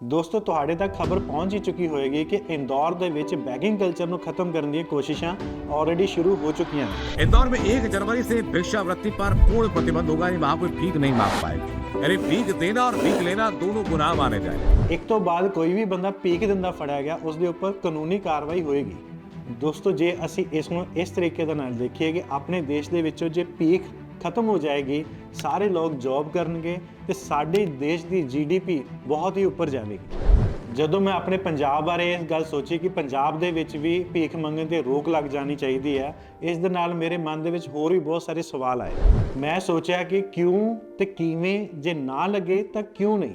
ਦੋਸਤੋ ਤੁਹਾਡੇ ਤੱਕ ਖਬਰ ਪਹੁੰਚ ਹੀ ਚੁੱਕੀ ਹੋਏਗੀ ਕਿ ਇੰਦੌਰ ਦੇ ਵਿੱਚ ਬੈਗਿੰਗ ਕਲਚਰ ਨੂੰ ਖਤਮ ਕਰਨ ਦੀਆਂ ਕੋਸ਼ਿਸ਼ਾਂ ਆਲਰੇਡੀ ਸ਼ੁਰੂ ਹੋ ਚੁੱਕੀਆਂ ਨੇ इंदौर में एक जनवरी से भिक्षावृत्ति पर पूर्ण प्रतिबंध होगा यानी वहां कोई भीख नहीं मांग पाएगी यानी भीख देना और भीख लेना दोनों गुनाह माने जाएंगे ਇੱਕ ਤੋਂ ਬਾਅਦ ਕੋਈ ਵੀ ਬੰਦਾ ਪੀਕ ਦਿੰਦਾ ਫੜਿਆ ਗਿਆ ਉਸ ਦੇ ਉੱਪਰ ਕਾਨੂੰਨੀ ਕਾਰਵਾਈ ਹੋਏਗੀ ਦੋਸਤੋ ਜੇ ਅਸੀਂ ਇਸ ਨੂੰ ਇਸ ਤਰੀਕੇ ਦੇ ਨਾਲ ਦੇਖੀਏ ਕਿ ਆਪਣੇ ਦੇਸ਼ ਦੇ ਵਿੱਚੋਂ ਜੇ ਪੀਕ ਖਤਮ ਹੋ ਜਾਏਗੀ, ਸਾਰੇ ਲੋਕ ਜੌਬ ਕਰਨਗੇ ਤੇ ਸਾਡੇ ਦੇਸ਼ ਦੀ ਜੀਡੀਪੀ ਬਹੁਤ ਹੀ ਉੱਪਰ ਜਾਵੇਗੀ। ਜਦੋਂ ਮੈਂ ਆਪਣੇ ਪੰਜਾਬ ਬਾਰੇ ਇਸ ਗੱਲ ਸੋਚੀ ਕਿ ਪੰਜਾਬ ਦੇ ਵਿੱਚ ਵੀ ਭੀਖ ਮੰਗਣ ਤੇ ਰੋਕ ਲੱਗ ਜਾਣੀ ਚਾਹੀਦੀ ਹੈ, ਇਸ ਦੇ ਨਾਲ ਮੇਰੇ ਮਨ ਦੇ ਵਿੱਚ ਹੋਰ ਵੀ ਬਹੁਤ ਸਾਰੇ ਸਵਾਲ ਆਏ। ਮੈਂ ਸੋਚਿਆ ਕਿ ਕਿਉਂ ਤੇ ਕਿਵੇਂ ਜੇ ਨਾ ਲੱਗੇ ਤਾਂ ਕਿਉਂ ਨਹੀਂ?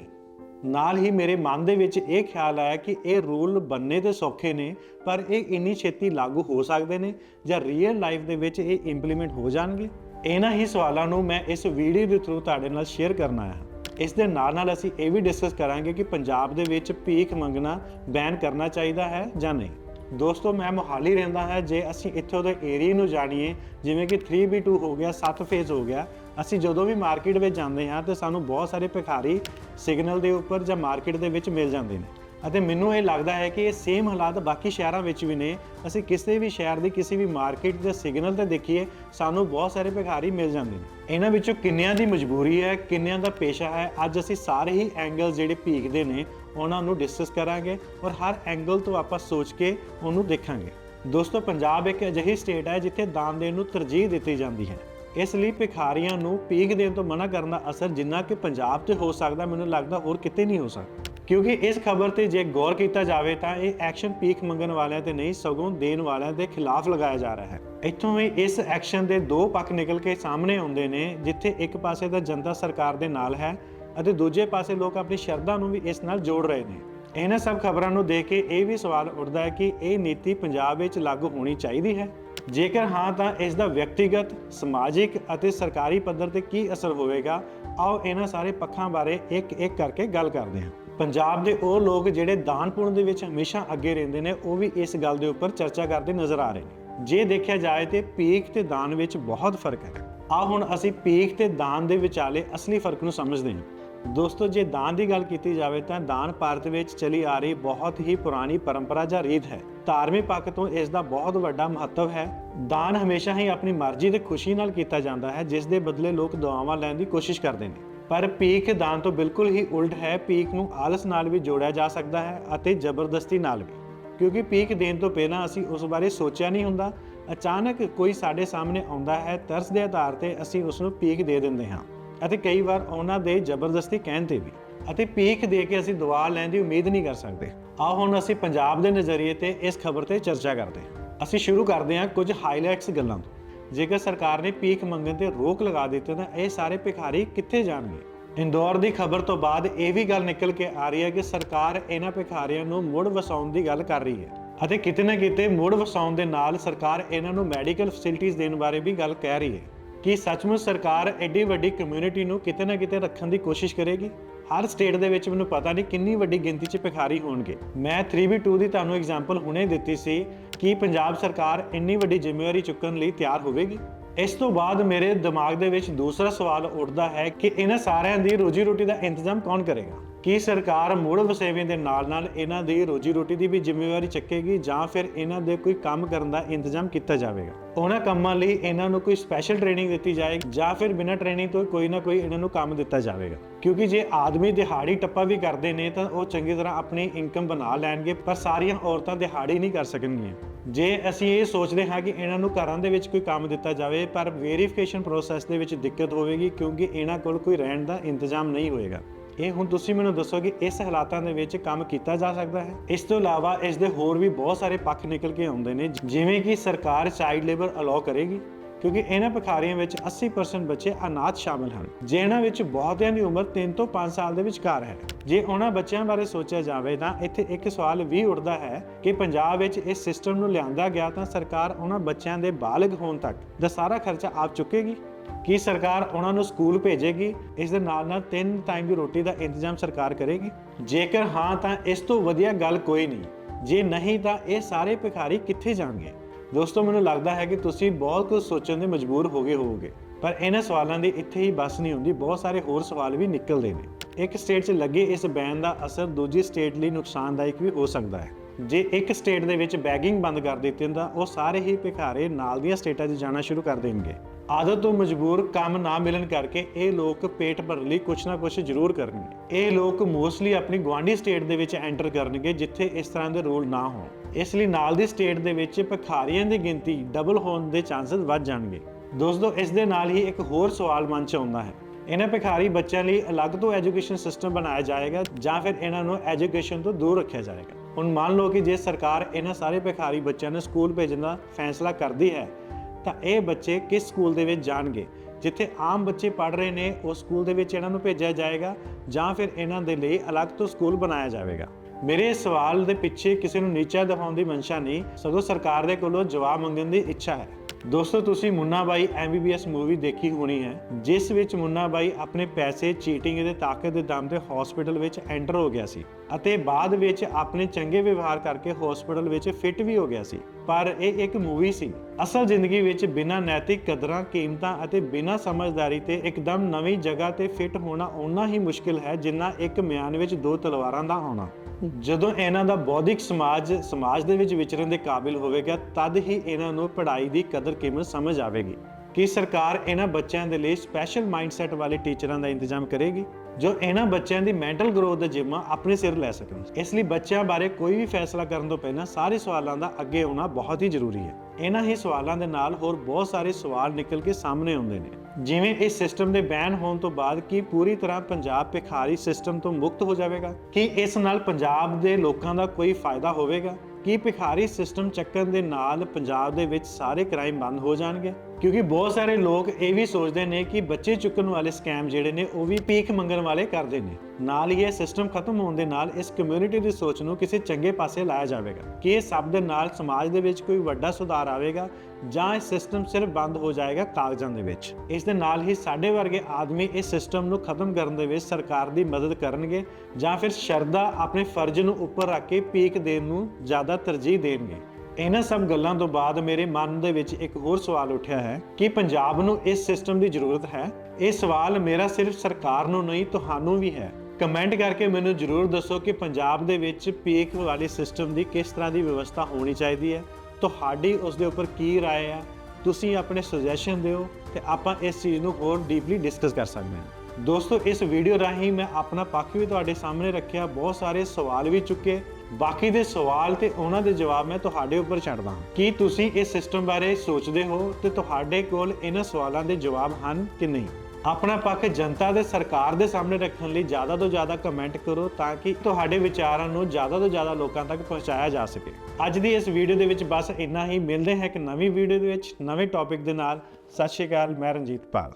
ਨਾਲ ਹੀ ਮੇਰੇ ਮਨ ਦੇ ਵਿੱਚ ਇਹ ਖਿਆਲ ਆਇਆ ਕਿ ਇਹ ਰੂਲ ਬੰਨੇ ਤੇ ਸੌਖੇ ਨੇ, ਪਰ ਇਹ ਇੰਨੀ ਛੇਤੀ ਲਾਗੂ ਹੋ ਸਕਦੇ ਨੇ ਜਾਂ ਰੀਅਲ ਲਾਈਫ ਦੇ ਵਿੱਚ ਇਹ ਇੰਪਲੀਮੈਂਟ ਹੋ ਜਾਣਗੇ? ਇਹਨਾਂ ਹੀ ਸਵਾਲਾਂ ਨੂੰ ਮੈਂ ਇਸ ਵੀਡੀਓ ਦੇ ਥਰੂ ਤੁਹਾਡੇ ਨਾਲ ਸ਼ੇਅਰ ਕਰਨਾ ਆਇਆ ਇਸ ਦੇ ਨਾਲ ਨਾਲ ਅਸੀਂ ਇਹ ਵੀ ਡਿਸਕਸ ਕਰਾਂਗੇ ਕਿ ਪੰਜਾਬ ਦੇ ਵਿੱਚ ਭੀਖ ਮੰਗਣਾ ਬੈਨ ਕਰਨਾ ਚਾਹੀਦਾ ਹੈ ਜਾਂ ਨਹੀਂ। ਦੋਸਤੋ, ਮੈਂ ਮੋਹਾਲੀ ਰਹਿੰਦਾ ਹਾਂ, ਜੇ ਅਸੀਂ ਇੱਥੋਂ ਦੇ ਏਰੀਆ ਨੂੰ ਜਾਣੀਏ, ਜਿਵੇਂ ਕਿ 3B2 ਹੋ ਗਿਆ 7 ਫੇਜ਼ ਹੋ ਗਿਆ, ਅਸੀਂ ਜਦੋਂ ਵੀ ਮਾਰਕੀਟ ਵਿੱਚ ਜਾਂਦੇ ਹਾਂ ਤੇ ਸਾਨੂੰ ਬਹੁਤ ਸਾਰੇ ਭਿਖਾਰੀ ਸਿਗਨਲ ਦੇ ਉੱਪਰ ਜਾਂ ਮਾਰਕੀਟ ਦੇ ਵਿੱਚ ਮਿਲ ਜਾਂਦੇ ਨੇ। ਅਤੇ ਮੈਨੂੰ ਇਹ ਲੱਗਦਾ ਹੈ ਕਿ ਇਹ ਸੇਮ ਹਾਲਾਤ ਬਾਕੀ ਸ਼ਹਿਰਾਂ ਵਿੱਚ ਵੀ ਨੇ। ਅਸੀਂ ਕਿਸੇ ਵੀ ਸ਼ਹਿਰ ਦੀ, ਕਿਸੇ ਵੀ ਮਾਰਕੀਟ ਦੇ ਸਿਗਨਲ ਤੇ ਦੇਖੀਏ, ਸਾਨੂੰ ਬਹੁਤ ਸਾਰੇ ਭਿਖਾਰੀ ਮਿਲ ਜਾਂਦੇ ਨੇ। ਇਹਨਾਂ ਵਿੱਚੋਂ ਕਿੰਨਿਆਂ ਦੀ ਮਜਬੂਰੀ ਹੈ, ਕਿੰਨਿਆਂ ਦਾ ਪੇਸ਼ਾ ਹੈ, ਅੱਜ ਅਸੀਂ ਸਾਰੇ ਹੀ ਐਂਗਲ ਜਿਹੜੇ ਭੀਖਦੇ ਨੇ, ਉਹਨਾਂ ਨੂੰ ਡਿਸਕਸ ਕਰਾਂਗੇ ਔਰ ਹਰ ਐਂਗਲ ਤੋਂ ਆਪਾਂ ਸੋਚ ਕੇ ਉਹਨੂੰ ਦੇਖਾਂਗੇ। ਦੋਸਤੋ, ਪੰਜਾਬ ਇੱਕ ਅਜਿਹੀ ਸਟੇਟ ਹੈ ਜਿੱਥੇ ਦਾਨ ਦੇਣ ਨੂੰ ਤਰਜੀਹ ਦਿੱਤੀ ਜਾਂਦੀ ਹੈ। ਇਸ ਲਈ ਭਿਖਾਰੀਆਂ ਨੂੰ ਭੀਖ ਦੇਣ ਤੋਂ ਮਨਾ ਕਰਨ ਦਾ ਅਸਰ ਜਿੰਨਾ ਕਿ ਪੰਜਾਬ 'ਚ ਹੋ ਸਕਦਾ, ਮੈਨੂੰ ਲੱਗਦਾ ਹੋਰ ਕਿਤੇ ਨਹੀਂ ਹੋ ਸਕਦਾ। ਕਿਉਂਕਿ ਇਸ ਖਬਰ ਤੇ ਜੇ ਗੌਰ ਕੀਤਾ ਜਾਵੇ ਤਾਂ ਇਹ ਐਕਸ਼ਨ ਭੀਖ ਮੰਗਣ ਵਾਲਿਆਂ ਤੇ ਨਹੀਂ, ਸਗੋਂ ਦੇਣ ਵਾਲਿਆਂ ਦੇ ਖਿਲਾਫ ਲਗਾਇਆ ਜਾ ਰਿਹਾ ਹੈ। ਇੱਥੋਂ ਵੀ ਇਸ ਐਕਸ਼ਨ ਦੇ ਦੋ ਪੱਖ ਨਿਕਲ ਕੇ ਸਾਹਮਣੇ ਆਉਂਦੇ ਨੇ, ਜਿੱਥੇ ਇੱਕ ਪਾਸੇ ਤਾਂ ਜਨਤਾ ਸਰਕਾਰ ਦੇ ਨਾਲ ਹੈ ਅਤੇ ਦੂਜੇ ਪਾਸੇ ਲੋਕ ਆਪਣੀ ਸ਼ਰਧਾ ਨੂੰ ਵੀ ਇਸ ਨਾਲ ਜੋੜ ਰਹੇ ਨੇ। ਇਹਨਾਂ ਸਭ ਖਬਰਾਂ ਨੂੰ ਦੇਖ ਕੇ ਇਹ ਵੀ ਸਵਾਲ ਉੱਠਦਾ ਹੈ ਕਿ ਇਹ ਨੀਤੀ ਪੰਜਾਬ ਵਿੱਚ ਲਾਗੂ ਹੋਣੀ ਚਾਹੀਦੀ ਹੈ? ਜੇਕਰ ਹਾਂ ਤਾਂ ਇਸ ਦਾ ਵਿਅਕਤੀਗਤ, ਸਮਾਜਿਕ ਅਤੇ ਸਰਕਾਰੀ ਪੱਧਰ ਤੇ ਕੀ ਅਸਰ ਹੋਵੇਗਾ? ਆਓ ਇਹਨਾਂ ਸਾਰੇ ਪੱਖਾਂ ਬਾਰੇ ਇੱਕ ਇੱਕ ਕਰਕੇ ਗੱਲ ਕਰਦੇ ਹਾਂ। ਪੰਜਾਬ ਦੇ ਉਹ ਲੋਕ ਜਿਹੜੇ ਦਾਨ ਪੁੰਨ ਦੇ ਵਿੱਚ ਹਮੇਸ਼ਾ ਅੱਗੇ ਰਹਿੰਦੇ ਨੇ, ਉਹ ਵੀ ਇਸ ਗੱਲ ਦੇ ਉੱਪਰ ਚਰਚਾ ਕਰਦੇ ਨਜ਼ਰ ਆ ਰਹੇ ਨੇ। ਜੇ ਦੇਖਿਆ ਜਾਏ ਤੇ ਭੀਖ ਤੇ ਦਾਨ ਵਿੱਚ ਬਹੁਤ ਫ਼ਰਕ ਹੈ। ਆਓ ਹੁਣ ਅਸੀਂ ਭੀਖ ਤੇ ਦਾਨ ਦੇ ਵਿਚਾਲੇ ਅਸਲੀ ਫ਼ਰਕ ਨੂੰ ਸਮਝਦੇ ਹਾਂ। ਦੋਸਤੋ, ਜੇ ਦਾਨ ਦੀ ਗੱਲ ਕੀਤੀ ਜਾਵੇ ਤਾਂ ਦਾਨ ਭਾਰਤ ਵਿੱਚ ਚਲੀ ਆ ਰਹੀ ਬਹੁਤ ਹੀ ਪੁਰਾਣੀ ਪਰੰਪਰਾ ਜਾਂ ਰੀਤ ਹੈ। ਧਾਰਮਿਕ ਪੱਖ ਤੋਂ ਇਸ ਦਾ ਬਹੁਤ ਵੱਡਾ ਮਹੱਤਵ ਹੈ। ਦਾਨ ਹਮੇਸ਼ਾ ਹੀ ਆਪਣੀ ਮਰਜ਼ੀ ਤੇ ਖੁਸ਼ੀ ਨਾਲ ਕੀਤਾ ਜਾਂਦਾ ਹੈ, ਜਿਸ ਦੇ ਬਦਲੇ ਲੋਕ ਦੁਆਵਾਂ ਲੈਣ ਦੀ ਕੋਸ਼ਿਸ਼ ਕਰਦੇ ਨੇ। ਪਰ ਭੀਖ ਦਾਨ ਤੋਂ ਬਿਲਕੁਲ ਹੀ ਉਲਟ ਹੈ ਭੀਖ ਨੂੰ ਆਲਸ ਨਾਲ ਵੀ ਜੋੜਿਆ ਜਾ ਸਕਦਾ ਹੈ ਅਤੇ ਜ਼ਬਰਦਸਤੀ ਨਾਲ ਵੀ। ਕਿਉਂਕਿ ਭੀਖ ਦੇਣ ਤੋਂ ਪਹਿਲਾਂ ਅਸੀਂ ਉਸ ਬਾਰੇ ਸੋਚਿਆ ਨਹੀਂ ਹੁੰਦਾ। ਅਚਾਨਕ ਕੋਈ ਸਾਡੇ ਸਾਹਮਣੇ ਆਉਂਦਾ ਹੈ, ਤਰਸ ਦੇ ਆਧਾਰ ਤੇ ਅਸੀਂ ਉਸ ਨੂੰ ਭੀਖ ਦੇ ਦਿੰਦੇ ਹਾਂ ਅਤੇ ਕਈ ਵਾਰ ਉਹਨਾਂ ਦੇ ਜ਼ਬਰਦਸਤੀ ਕਹਿਣ ਤੇ ਵੀ। ਅਤੇ ਭੀਖ ਦੇ ਕੇ ਅਸੀਂ ਦੁਆ ਲੈਣ ਦੀ ਉਮੀਦ ਨਹੀਂ ਕਰ ਸਕਦੇ। ਆਓ ਹੁਣ ਅਸੀਂ ਪੰਜਾਬ ਦੇ ਨਜ਼ਰੀਏ ਤੇ ਇਸ ਖਬਰ ਤੇ ਚਰਚਾ ਕਰਦੇ ਹਾਂ। ਅਸੀਂ ਸ਼ੁਰੂ ਕਰਦੇ ਹਾਂ ਕੁਝ ਹਾਈਲਾਈਟਸ ਗੱਲਾਂ ਤੋਂ। ਜੇਕਰ ਸਰਕਾਰ ਨੇ ਭੀਖ ਮੰਗਣ ਤੇ ਰੋਕ ਲਗਾ ਦਿੱਤੀ, ਤਾਂ ਇਹ ਸਾਰੇ ਭਿਖਾਰੀ ਕਿੱਥੇ ਜਾਣਗੇ? ਇੰਦੌਰ ਦੀ ਖਬਰ ਤੋਂ ਬਾਅਦ ਇਹ ਵੀ ਗੱਲ ਨਿਕਲ ਕੇ ਆ ਰਹੀ ਹੈ ਕਿ ਸਰਕਾਰ ਇਹਨਾਂ ਭਿਖਾਰੀਆਂ ਨੂੰ ਮੁੜ ਵਸਾਉਣ ਦੀ ਗੱਲ ਕਰ ਰਹੀ ਹੈ। ਅਤੇ ਕਿਤੇ ਨਾ ਕਿਤੇ ਮੁੜ ਵਸਾਉਣ ਦੇ ਨਾਲ ਸਰਕਾਰ ਇਹਨਾਂ ਨੂੰ ਮੈਡੀਕਲ ਫੈਸਿਲਿਟੀਆਂ ਦੇਣ ਬਾਰੇ ਵੀ ਗੱਲ ਕਹਿ ਰਹੀ ਹੈ। ਕਿ ਸੱਚਮੁੱਚ ਸਰਕਾਰ ਐਡੀ ਵੱਡੀ ਕਮਿਊਨਿਟੀ ਨੂੰ ਕਿਤੇ ਨਾ ਕਿਤੇ ਰੱਖਣ ਦੀ ਕੋਸ਼ਿਸ਼ ਕਰੇਗੀ? ਹਰ ਸਟੇਟ ਦੇ ਵਿੱਚ ਮੈਨੂੰ ਪਤਾ ਨਹੀਂ ਕਿੰਨੀ ਵੱਡੀ ਗਿਣਤੀ 'ਚ ਭਿਖਾਰੀ ਹੋਣਗੇ। ਮੈਂ 3v2 ਦੀ ਤੁਹਾਨੂੰ ਐਗਜ਼ਾਮਪਲ ਹੁਣੇ ਦਿੱਤੀ ਸੀ ਕਿ ਪੰਜਾਬ ਸਰਕਾਰ ਇੰਨੀ ਵੱਡੀ ਜ਼ਿੰਮੇਵਾਰੀ ਚੁੱਕਣ ਲਈ ਤਿਆਰ ਹੋਵੇਗੀ। ਇਸ ਤੋਂ ਬਾਅਦ ਮੇਰੇ ਦਿਮਾਗ ਦੇ ਵਿੱਚ ਦੂਸਰਾ ਸਵਾਲ ਉੱਠਦਾ ਹੈ ਕਿ ਇਹਨਾਂ ਸਾਰਿਆਂ ਦੀ ਰੋਜੀ ਰੋਟੀ ਦਾ ਇੰਤਜ਼ਾਮ ਕੌਣ ਕਰੇਗਾ? ਕੀ ਸਰਕਾਰ ਮੁੜ ਵਸੇਵੇਂ ਦੇ ਨਾਲ-ਨਾਲ ਇਹਨਾਂ ਦੀ ਰੋਜੀ ਰੋਟੀ ਦੀ ਵੀ ਜ਼ਿੰਮੇਵਾਰੀ ਚੱਕੇਗੀ ਜਾਂ ਫਿਰ ਇਹਨਾਂ ਦੇ ਕੋਈ ਕੰਮ ਕਰਨ ਦਾ ਇੰਤਜ਼ਾਮ ਕੀਤਾ ਜਾਵੇਗਾ? ਉਹਨਾਂ ਕੰਮਾਂ ਲਈ ਇਹਨਾਂ ਨੂੰ ਕੋਈ ਸਪੈਸ਼ਲ ਟ੍ਰੇਨਿੰਗ ਦਿੱਤੀ ਜਾਏਗੀ ਜਾਂ ਫਿਰ ਬਿਨਾਂ ਟ੍ਰੇਨਿੰਗ ਤੋਂ ਕੋਈ ਨਾ ਕੋਈ ਇਹਨਾਂ ਨੂੰ ਕੰਮ ਦਿੱਤਾ ਜਾਵੇਗਾ? ਕਿਉਂਕਿ ਜੇ ਆਦਮੀ ਦਿਹਾੜੀ ਟੱਪਾ ਵੀ ਕਰਦੇ ਨੇ ਤਾਂ ਉਹ ਚੰਗੀ ਤਰ੍ਹਾਂ ਆਪਣੀ ਇਨਕਮ ਬਣਾ ਲੈਣਗੇ, ਪਰ ਸਾਰੀਆਂ ਔਰਤਾਂ ਦਿਹਾੜੀ ਨਹੀਂ ਕਰ ਸਕਣਗੀਆਂ। ਜੇ ਅਸੀਂ ਇਹ ਸੋਚਦੇ ਹਾਂ ਕਿ ਇਹਨਾਂ ਨੂੰ ਘਰਾਂ ਦੇ ਵਿੱਚ ਕੋਈ ਕੰਮ ਦਿੱਤਾ ਜਾਵੇ, ਪਰ ਵੈਰੀਫਿਕੇਸ਼ਨ ਪ੍ਰੋਸੈਸ ਦੇ ਵਿੱਚ ਦਿੱਕਤ ਹੋਵੇਗੀ ਕਿਉਂਕਿ ਇਹਨਾਂ ਕੋਲ ਕੋਈ ਰਹਿਣ ਦਾ ਇੰਤਜ਼ਾਮ ਨਹੀਂ ਹੋਏਗਾ। ਇਹ ਹੁਣ ਤੁਸੀਂ ਮੈਨੂੰ ਦੱਸੋ ਕਿ ਇਸ ਹਾਲਾਤਾਂ ਦੇ ਵਿੱਚ ਕੰਮ ਕੀਤਾ ਜਾ ਸਕਦਾ ਹੈ? ਇਸ ਤੋਂ ਇਲਾਵਾ ਇਸ ਦੇ ਹੋਰ ਵੀ ਬਹੁਤ ਸਾਰੇ ਪੱਖ ਨਿਕਲ ਕੇ ਆਉਂਦੇ ਨੇ ਜਿਵੇਂ ਕਿ ਸਰਕਾਰ ਚਾਈਲਡ ਲੇਬਰ ਅਲਾਉ ਕਰੇਗੀ, ਕਿਉਂਕਿ ਇਹਨਾਂ ਭਿਖਾਰੀਆਂ ਵਿੱਚ 80% ਬੱਚੇ ਅਨਾਥ ਸ਼ਾਮਲ ਹਨ ਜਿਨ੍ਹਾਂ ਵਿੱਚ ਬਹੁਤਿਆਂ ਦੀ ਉਮਰ 3 ਤੋਂ 5 ਸਾਲ ਦੇ ਵਿਚਕਾਰ ਹੈ। ਜੇ ਉਹਨਾਂ ਬੱਚਿਆਂ ਬਾਰੇ ਸੋਚਿਆ ਜਾਵੇ ਤਾਂ ਇੱਥੇ ਇੱਕ ਸਵਾਲ ਵੀ ਉੱਠਦਾ ਹੈ ਕਿ ਪੰਜਾਬ ਵਿੱਚ ਇਸ ਸਿਸਟਮ ਨੂੰ ਲਿਆਂਦਾ ਗਿਆ ਤਾਂ ਸਰਕਾਰ ਉਹਨਾਂ ਬੱਚਿਆਂ ਦੇ ਬਾਲਗ ਹੋਣ ਤੱਕ ਦਾ ਸਾਰਾ ਖਰਚਾ ਆਪ ਚੁੱਕੇਗੀ? ਕੀ ਸਰਕਾਰ ਉਹਨਾਂ ਨੂੰ ਸਕੂਲ ਭੇਜੇਗੀ? ਇਸ ਦੇ ਨਾਲ ਨਾਲ ਤਿੰਨ ਟਾਈਮ ਦੀ ਰੋਟੀ ਦਾ ਇੰਤਜ਼ਾਮ ਸਰਕਾਰ ਕਰੇਗੀ। ਜੇਕਰ ਹਾਂ, ਤਾਂ ਇਸ ਤੋਂ ਵਧੀਆ ਗੱਲ ਕੋਈ ਨਹੀਂ। ਜੇ ਨਹੀਂ, ਤਾਂ ਇਹ ਸਾਰੇ ਭਿਖਾਰੀ ਕਿੱਥੇ ਜਾਣਗੇ? ਦੋਸਤੋ, ਮੈਨੂੰ ਲੱਗਦਾ ਹੈ ਕਿ ਤੁਸੀਂ ਬਹੁਤ ਕੁਝ ਸੋਚਣ ਦੇ ਮਜਬੂਰ ਹੋ ਗਏ ਹੋਵੋਗੇ। ਪਰ ਇਹਨਾਂ ਸਵਾਲਾਂ ਦੀ ਇੱਥੇ ਹੀ ਬਸ ਨਹੀਂ ਹੁੰਦੀ, ਬਹੁਤ ਸਾਰੇ ਹੋਰ ਸਵਾਲ ਵੀ ਨਿਕਲਦੇ ਨੇ। ਇੱਕ ਸਟੇਟ 'ਚ ਲੱਗੇ ਇਸ ਬੈਨ ਦਾ ਅਸਰ ਦੂਜੀ ਸਟੇਟ ਲਈ ਨੁਕਸਾਨਦਾਇਕ ਵੀ ਹੋ ਸਕਦਾ ਹੈ। ਜੇ ਇੱਕ ਸਟੇਟ ਦੇ ਵਿੱਚ ਬੈਗਿੰਗ ਬੰਦ ਕਰ ਦਿੱਤੀ ਤਾਂ ਉਹ ਸਾਰੇ ਹੀ ਭਿਖਾਰੇ ਨਾਲ ਦੀਆਂ ਸਟੇਟਾਂ 'ਚ ਜਾਣਾ ਸ਼ੁਰੂ ਕਰ ਦੇਣਗੇ। ਆਦਤ ਤੋਂ ਮਜਬੂਰ ਕੰਮ ਨਾ ਮਿਲਣ ਕਰਕੇ ਇਹ ਲੋਕ ਪੇਟ ਭਰਨ ਲਈ ਕੁਛ ਨਾ ਕੁਛ ਜ਼ਰੂਰ ਕਰਨਗੇ। ਇਹ ਲੋਕ ਮੋਸਟਲੀ ਆਪਣੀ ਗਵਾਂਢੀ ਸਟੇਟ ਦੇ ਵਿੱਚ ਐਂਟਰ ਕਰਨਗੇ ਜਿੱਥੇ ਇਸ ਤਰ੍ਹਾਂ ਦੇ ਰੂਲ ਨਾ ਹੋਣ। ਇਸ ਲਈ ਨਾਲ ਦੀ ਸਟੇਟ ਦੇ ਵਿੱਚ ਭਿਖਾਰੀਆਂ ਦੀ ਗਿਣਤੀ ਡਬਲ ਹੋਣ ਦੇ ਚਾਂਸਸ ਵੱਧ ਜਾਣਗੇ। ਦੋਸਤੋ, ਇਸ ਦੇ ਨਾਲ ਹੀ ਇੱਕ ਹੋਰ ਸਵਾਲ ਮਨ 'ਚ ਆਉਂਦਾ ਹੈ। ਇਹਨਾਂ ਭਿਖਾਰੀ ਬੱਚਿਆਂ ਲਈ ਅਲੱਗ ਤੋਂ ਐਜੂਕੇਸ਼ਨ ਸਿਸਟਮ ਬਣਾਇਆ ਜਾਏਗਾ ਜਾਂ ਫਿਰ ਇਹਨਾਂ ਨੂੰ ਐਜੂਕੇਸ਼ਨ ਤੋਂ ਦੂਰ ਰੱਖਿਆ ਜਾਏਗਾ। ਹੁਣ ਮੰਨ ਲਓ ਕਿ ਜੇ ਸਰਕਾਰ ਇਹਨਾਂ ਸਾਰੇ ਭਿਖਾਰੀ ਬੱਚਿਆਂ ਨੂੰ ਸਕੂਲ ਭੇਜਣ ਦਾ ਫੈਸਲਾ ਕਰਦੀ ਹੈ, ਤਾਂ ਇਹ ਬੱਚੇ ਕਿਸ ਸਕੂਲ ਦੇ ਵਿੱਚ ਜਾਣਗੇ? ਜਿੱਥੇ ਆਮ ਬੱਚੇ ਪੜ ਰਹੇ ਨੇ, ਉਸ ਸਕੂਲ ਦੇ ਵਿੱਚ ਇਹਨਾਂ ਨੂੰ ਭੇਜਿਆ ਜਾਏਗਾ ਜਾਂ ਫਿਰ ਇਹਨਾਂ ਦੇ ਲਈ ਅਲੱਗ ਤੋਂ ਸਕੂਲ ਬਣਾਇਆ ਜਾਵੇਗਾ? ਮੇਰੇ ਸਵਾਲ ਦੇ ਪਿੱਛੇ ਕਿਸੇ ਨੂੰ ਨੀਚਾ ਦਿਖਾਉਣ ਦੀ ਮਨਸ਼ਾ ਨਹੀਂ, ਸਗੋਂ ਸਰਕਾਰ ਦੇ ਕੋਲੋਂ ਜਵਾਬ ਮੰਗਣ ਦੀ ਇੱਛਾ ਹੈ। ਦੋਸਤੋ, ਤੁਸੀਂ ਮੁੰਨਾ ਬਾਈ ਐਮਬੀਬੀਐਸ ਮੂਵੀ ਦੇਖੀ ਹੋਣੀ ਹੈ, ਜਿਸ ਵਿੱਚ ਮੁੰਨਾ ਬਾਈ ਆਪਣੇ ਪੈਸੇ ਚੀਟਿੰਗ ਅਤੇ ਤਾਕਤ ਦੇ ਦਮ ਤੇ ਹਸਪੀਟਲ ਵਿੱਚ ਐਂਟਰ ਹੋ ਗਿਆ ਸੀ ਅਤੇ ਬਾਅਦ ਵਿੱਚ ਆਪਣੇ ਚੰਗੇ ਵਿਵਹਾਰ ਕਰਕੇ ਹਸਪੀਟਲ ਵਿੱਚ ਫਿੱਟ ਵੀ ਹੋ ਗਿਆ ਸੀ। ਪਰ ਇਹ ਇੱਕ ਮੂਵੀ ਸੀ। ਅਸਲ ਜ਼ਿੰਦਗੀ ਵਿੱਚ ਬਿਨਾਂ ਨੈਤਿਕ ਕਦਰਾਂ, ਕੀਮਤਾਂ ਅਤੇ ਬਿਨਾਂ ਸਮਝਦਾਰੀ ਤੇ ਇੱਕਦਮ ਨਵੀਂ ਜਗ੍ਹਾ ਤੇ ਫਿੱਟ ਹੋਣਾ ਓਨਾ ਹੀ ਮੁਸ਼ਕਿਲ ਹੈ ਜਿੰਨਾ ਇੱਕ ਮਿਆਨ ਵਿੱਚ ਦੋ ਤਲਵਾਰਾਂ ਦਾ ਹੋਣਾ। ਜਦੋਂ ਇਹਨਾਂ ਦਾ ਬੌਧਿਕ ਸਮਾਜ ਸਮਾਜ ਦੇ ਵਿੱਚ ਵਿਚਰਨ ਦੇ ਕਾਬਿਲ ਹੋਵੇਗਾ, ਤਦ ਹੀ ਇਹਨਾਂ ਨੂੰ ਪੜ੍ਹਾਈ ਦੀ ਕਦਰ ਕੀਮਤ ਸਮਝ ਆਵੇਗੀ? ਕੀ ਸਰਕਾਰ ਇਹਨਾਂ ਬੱਚਿਆਂ ਦੇ ਲਈ ਸਪੈਸ਼ਲ ਮਾਈਂਡਸੈਟ ਵਾਲੇ ਟੀਚਰਾਂ ਦਾ ਇੰਤਜ਼ਾਮ ਕਰੇਗੀ, ਜੋ ਇਹਨਾਂ ਬੱਚਿਆਂ ਦੀ ਮੈਂਟਲ ਗਰੋਥ ਦਾ ਜਿੰਮਾ ਆਪਣੇ ਸਿਰ ਲੈ ਸਕਣ? ਇਸ ਲਈ ਬੱਚਿਆਂ ਬਾਰੇ ਕੋਈ ਵੀ ਫੈਸਲਾ ਕਰਨ ਤੋਂ ਪਹਿਲਾਂ ਸਾਰੇ ਸਵਾਲਾਂ ਦਾ ਅੱਗੇ ਆਉਣਾ ਬਹੁਤ ਹੀ ਜ਼ਰੂਰੀ ਹੈ। ਇਹਨਾਂ ਹੀ ਸਵਾਲਾਂ ਦੇ ਨਾਲ ਹੋਰ ਬਹੁਤ ਸਾਰੇ ਸਵਾਲ ਨਿਕਲ ਕੇ ਸਾਹਮਣੇ ਆਉਂਦੇ ਨੇ। ਜਿਵੇਂ ਇਸ ਸਿਸਟਮ ਦੇ ਬੈਨ ਹੋਣ ਤੋਂ ਬਾਅਦ ਕੀ ਪੂਰੀ ਤਰ੍ਹਾਂ ਪੰਜਾਬ ਭਿਖਾਰੀ ਸਿਸਟਮ ਤੋਂ ਮੁਕਤ ਹੋ ਜਾਵੇਗਾ? ਕੀ ਇਸ ਨਾਲ ਪੰਜਾਬ ਦੇ ਲੋਕਾਂ ਦਾ ਕੋਈ ਫਾਇਦਾ ਹੋਵੇਗਾ? ਕੀ ਭਿਖਾਰੀ ਸਿਸਟਮ ਚੱਕਣ ਦੇ ਨਾਲ ਪੰਜਾਬ ਦੇ ਵਿੱਚ ਸਾਰੇ ਕ੍ਰਾਈਮ ਬੰਦ ਹੋ ਜਾਣਗੇ? ਕਿਉਂਕਿ ਬਹੁਤ ਸਾਰੇ ਲੋਕ ਇਹ ਵੀ ਸੋਚਦੇ ਨੇ ਕਿ ਬੱਚੇ ਚੁੱਕਣ ਵਾਲੇ ਸਕੈਮ ਜਿਹੜੇ ਨੇ, ਉਹ ਵੀ ਭੀਖ ਮੰਗਣ ਵਾਲੇ ਕਰਦੇ ਨੇ। ਨਾਲ ਹੀ ਇਹ ਸਿਸਟਮ ਖਤਮ ਹੋਣ ਦੇ ਨਾਲ ਇਸ ਕਮਿਊਨਿਟੀ ਦੀ ਸੋਚ ਨੂੰ ਕਿਸੇ ਚੰਗੇ ਪਾਸੇ ਲਾਇਆ ਜਾਵੇਗਾ ਕਿ ਇਹ ਸਭ ਦੇ ਨਾਲ ਸਮਾਜ ਦੇ ਵਿੱਚ ਕੋਈ ਵੱਡਾ ਸੁਧਾਰ ਆਵੇਗਾ ਜਾਂ ਇਹ ਸਿਸਟਮ ਸਿਰਫ ਬੰਦ ਹੋ ਜਾਏਗਾ ਕਾਗਜ਼ਾਂ ਦੇ ਵਿੱਚ। ਇਸ ਦੇ ਨਾਲ ਹੀ ਸਾਡੇ ਵਰਗੇ ਆਦਮੀ ਇਸ ਸਿਸਟਮ ਨੂੰ ਖਤਮ ਕਰਨ ਦੇ ਵਿੱਚ ਸਰਕਾਰ ਦੀ ਮਦਦ ਕਰਨਗੇ ਜਾਂ ਫਿਰ ਸ਼ਰਧਾ ਆਪਣੇ ਫਰਜ਼ ਨੂੰ ਉੱਪਰ ਰੱਖ ਕੇ ਭੀਖ ਦੇਣ ਨੂੰ ਜ਼ਿਆਦਾ ਤਰਜੀਹ ਦੇਣਗੇ। ਇਹਨਾਂ ਸਭ ਗੱਲਾਂ ਤੋਂ ਬਾਅਦ ਮੇਰੇ ਮਨ ਦੇ ਵਿੱਚ ਇੱਕ ਹੋਰ ਸਵਾਲ ਉੱਠਿਆ ਹੈ ਕਿ ਪੰਜਾਬ ਨੂੰ ਇਸ ਸਿਸਟਮ ਦੀ ਜ਼ਰੂਰਤ ਹੈ ਇਹ ਸਵਾਲ ਮੇਰਾ ਸਿਰਫ ਸਰਕਾਰ ਨੂੰ ਨਹੀਂ ਤੁਹਾਨੂੰ ਵੀ ਹੈ ਕਮੈਂਟ ਕਰਕੇ ਮੈਨੂੰ ਜਰੂਰ ਦੱਸੋ ਕਿ ਪੰਜਾਬ ਦੇ ਵਿੱਚ ਪੀਕ ਵਾਲੇ ਸਿਸਟਮ ਦੀ ਕਿਸ ਤਰ੍ਹਾਂ ਦੀ ਵਿਵਸਥਾ ਹੋਣੀ ਚਾਹੀਦੀ ਹੈ ਤੁਹਾਡੀ ਉਸ ਦੇ ਉੱਪਰ ਕੀ رائے ਹੈ ਤੁਸੀਂ ਆਪਣੇ ਸੁਜੈਸ਼ਨ ਦਿਓ ਤੇ ਆਪਾਂ ਇਸ ਚੀਜ਼ ਨੂੰ ਹੋਰ ਡੀਪਲੀ ਡਿਸਕਸ ਕਰ ਸਕਦੇ ਹਾਂ ਦੋਸਤੋ, ਇਸ ਵੀਡੀਓ ਰਾਹੀਂ ਮੈਂ ਆਪਣਾ ਪੱਖ ਵੀ ਤੁਹਾਡੇ ਸਾਹਮਣੇ ਰੱਖਿਆ, ਬਹੁਤ ਸਾਰੇ ਸਵਾਲ ਵੀ ਚੁੱਕੇ। ਬਾਕੀ ਦੇ ਸਵਾਲ ਤੇ ਉਹਨਾਂ ਦੇ ਜਵਾਬ ਮੈਂ ਤੁਹਾਡੇ ਉੱਪਰ ਛੱਡਦਾ ਹਾਂ। ਕੀ ਤੁਸੀਂ ਇਸ ਸਿਸਟਮ ਬਾਰੇ ਸੋਚਦੇ ਹੋ ਤੇ ਤੁਹਾਡੇ ਕੋਲ ਇਹਨਾਂ ਸਵਾਲਾਂ ਦੇ ਜਵਾਬ ਹਨ ਕਿ ਨਹੀਂ? ਆਪਣਾ ਪੱਖ ਜਨਤਾ ਦੇ ਸਰਕਾਰ ਦੇ ਸਾਹਮਣੇ ਰੱਖਣ ਲਈ ਜ਼ਿਆਦਾ ਤੋਂ ਜ਼ਿਆਦਾ ਕਮੈਂਟ ਕਰੋ ਤਾਂ ਕਿ ਤੁਹਾਡੇ ਵਿਚਾਰਾਂ ਨੂੰ ਜ਼ਿਆਦਾ ਤੋਂ ਜ਼ਿਆਦਾ ਲੋਕਾਂ ਤੱਕ ਪਹੁੰਚਾਇਆ ਜਾ ਸਕੇ। ਅੱਜ ਦੀ ਇਸ ਵੀਡੀਓ ਦੇ ਵਿੱਚ ਬਸ ਇੰਨਾ ਹੀ। ਮਿਲਦੇ ਹਾਂ ਇੱਕ ਨਵੀਂ ਵੀਡੀਓ ਦੇ ਵਿੱਚ, ਨਵੇਂ ਟੌਪਿਕ ਦੇ ਨਾਲ। ਸਤਿ ਸ਼੍ਰੀ ਅਕਾਲ, ਮੈਂ ਰਣਜੀਤ ਪਾਲ।